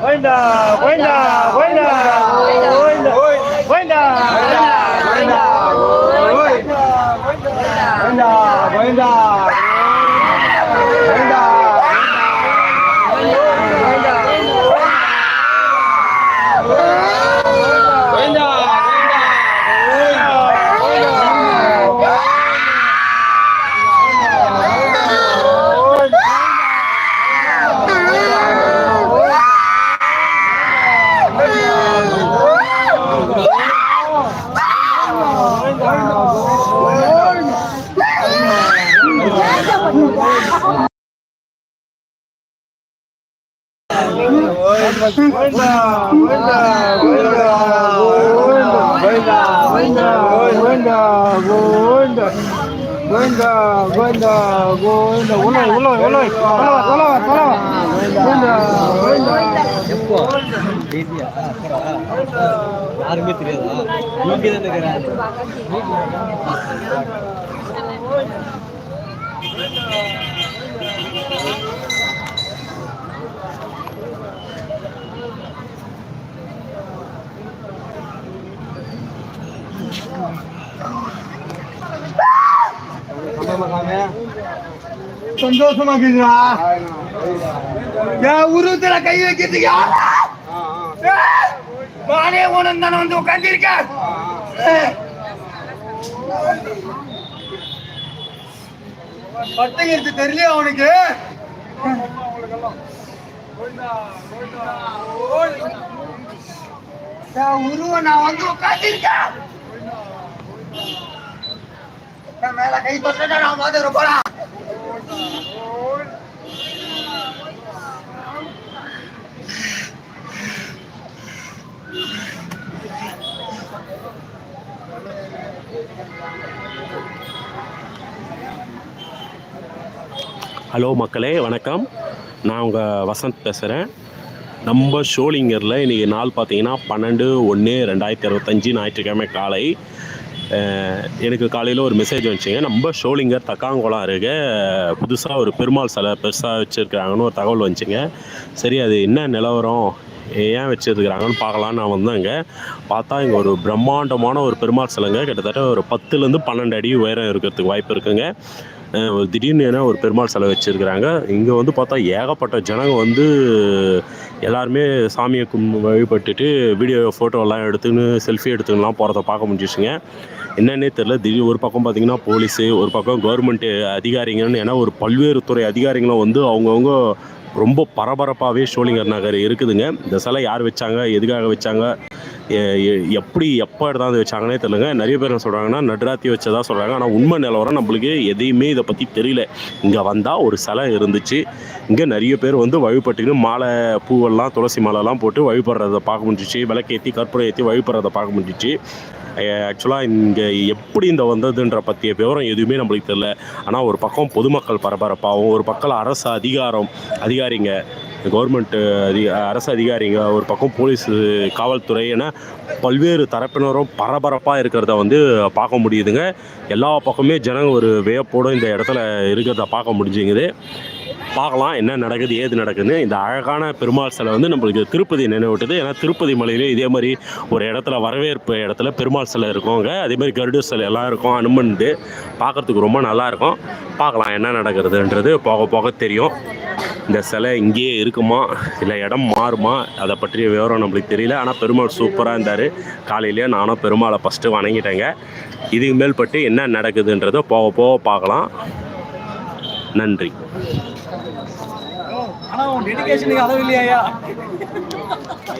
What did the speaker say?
Buena, buena, buena. யாருமே தெரியாதா நீங்க தான் இருக்கிறாங்க Thank you. சந்தோஷமா இருக்குதா என் உருவத்துல கை வைக்கிறதுக்கு நானே உனக்கு தானே வந்து உட்காந்துருக்கேன் பட்டங்கிறது தெரியலையா அவனுக்கு என் உருவம் நான் வந்து உட்காந்துருக்கேன் மேல கை தொட்டா நான் மாதிரி ஹலோ மக்களே வணக்கம். நான் உங்கள் வசந்த் பேசுகிறேன் நம்ம ஷோலிங்கரில் இன்றைக்கி நாள் பார்த்தீங்கன்னா பன்னெண்டு ஒன்று ரெண்டாயிரத்தி அறுபத்தஞ்சி ஞாயிற்றுக்கிழமை காலை எனக்கு காலையில் ஒரு மெசேஜ் வந்துச்சுங்க. நம்ம ஷோலிங்கர் தக்காங்குளம் அருகே புதுசாக ஒரு பெருமாள் சிலை பெருசாக வச்சுருக்கிறாங்கன்னு ஒரு தகவல் வந்துச்சுங்க. சரி அது என்ன நிலவரம்? ஏன் வச்சுருக்கிறாங்கன்னு பார்க்கலான்னு நான் வந்தேங்க. பார்த்தா இங்கே ஒரு பிரம்மாண்டமான ஒரு பெருமாள் சிலைங்க. கிட்டத்தட்ட ஒரு பத்துலேருந்து பன்னெண்டு அடி உயரம் இருக்கிறதுக்கு வாய்ப்பு இருக்குங்க. ஒரு திடீர்னு ஏன்னா ஒரு பெருமாள் சிலை வச்சுருக்கிறாங்க. இங்கே வந்து பார்த்தா ஏகப்பட்ட ஜனங்க வந்து எல்லாருமே சாமியை கும் வழிபட்டுட்டு வீடியோ ஃபோட்டோலாம் எடுத்துன்னு செல்ஃபி எடுத்துக்கலாம் போகிறத பார்க்க முடிஞ்சிச்சுங்க. என்னன்னே தெரில திடீர் ஒரு பக்கம் பார்த்திங்கன்னா போலீஸு ஒரு பக்கம் கவர்மெண்ட் அதிகாரிங்கன்னு ஏன்னா ஒரு பல்வேறு துறை அதிகாரிகளும் வந்து அவங்கவுங்க ரொம்ப பரபரப்பாகவே ஷோலிங்கர் நகர் இருக்குதுங்க. இந்த சிலை யார் வச்சாங்க? எதுக்காக வச்சாங்க? எப்படி எப்போ எடுத்தாந்து வச்சாங்கன்னே தெரியலங்க. நிறைய பேர் என்ன சொல்கிறாங்கன்னா நடுராத்தி வச்சதாக சொல்கிறாங்க ஆனால் உண்மை நிலவரம் நம்மளுக்கு எதையுமே இதை பற்றி தெரியல. இங்கே வந்தால் ஒரு சிலை இருந்துச்சு. இங்கே நிறைய பேர் வந்து வழிபட்டுக்கின்னு மாலை பூவெல்லாம் துளசி மாலைலாம் போட்டு வழிபடுறத பார்க்க முடிஞ்சிச்சு. விளக்கேற்றி கற்பூரம் ஏற்றி வழிபடுறத பார்க்க முடிஞ்சிச்சு. ஆக்சுவலாக இங்கே எப்படி இந்த வந்ததுன்ற பற்றிய விவரம் எதுவுமே நம்மளுக்கு தெரில ஆனால் ஒரு பக்கம் பொதுமக்கள் பரபரப்பாகவும் ஒரு பக்கம் அரசு அதிகாரம் அதிகாரிங்க கவர்மெண்ட்டு அதிக அரசு அதிகாரிங்க ஒரு பக்கம் போலீஸ் காவல்துறை என பல்வேறு தரப்பினரும் பரபரப்பாக இருக்கிறத வந்து பார்க்க முடியுதுங்க. எல்லா பக்கமே ஜனங்க ஒரு வியப்போடு இந்த இடத்துல இருக்கிறத பார்க்க முடிஞ்சுங்குது. பார்க்கலாம் என்ன நடக்குது ஏது நடக்குதுன்னு. இந்த அழகான பெருமாள் சிலை வந்து நம்மளுக்கு திருப்பதி நினைவூட்டுது. ஏன்னா திருப்பதி மலையிலே இதே மாதிரி ஒரு இடத்துல வரவேற்பு இடத்துல பெருமாள் சிலை இருக்குங்க. அதே மாதிரி கருடு சிலை எல்லாம் இருக்கும் அனுமன்து பார்க்கறதுக்கு ரொம்ப நல்லாயிருக்கும் பார்க்கலாம் என்ன நடக்கிறதுன்றது போக போக தெரியும். இந்த சிலை இங்கேயே இருக்குமா? இல்லை இடம் மாறுமா? அதை பற்றிய விவரம் நம்மளுக்கு தெரியல. ஆனால் பெருமாள் சூப்பராக இருந்தார். காலையிலேயே நானும் பெருமாளை ஃபஸ்ட்டு வணங்கிட்டேங்க. இதுக்கு மேல்பட்டு என்ன நடக்குதுன்றதை போக போக பார்க்கலாம். நன்றி. உன் அளவு இல்லையா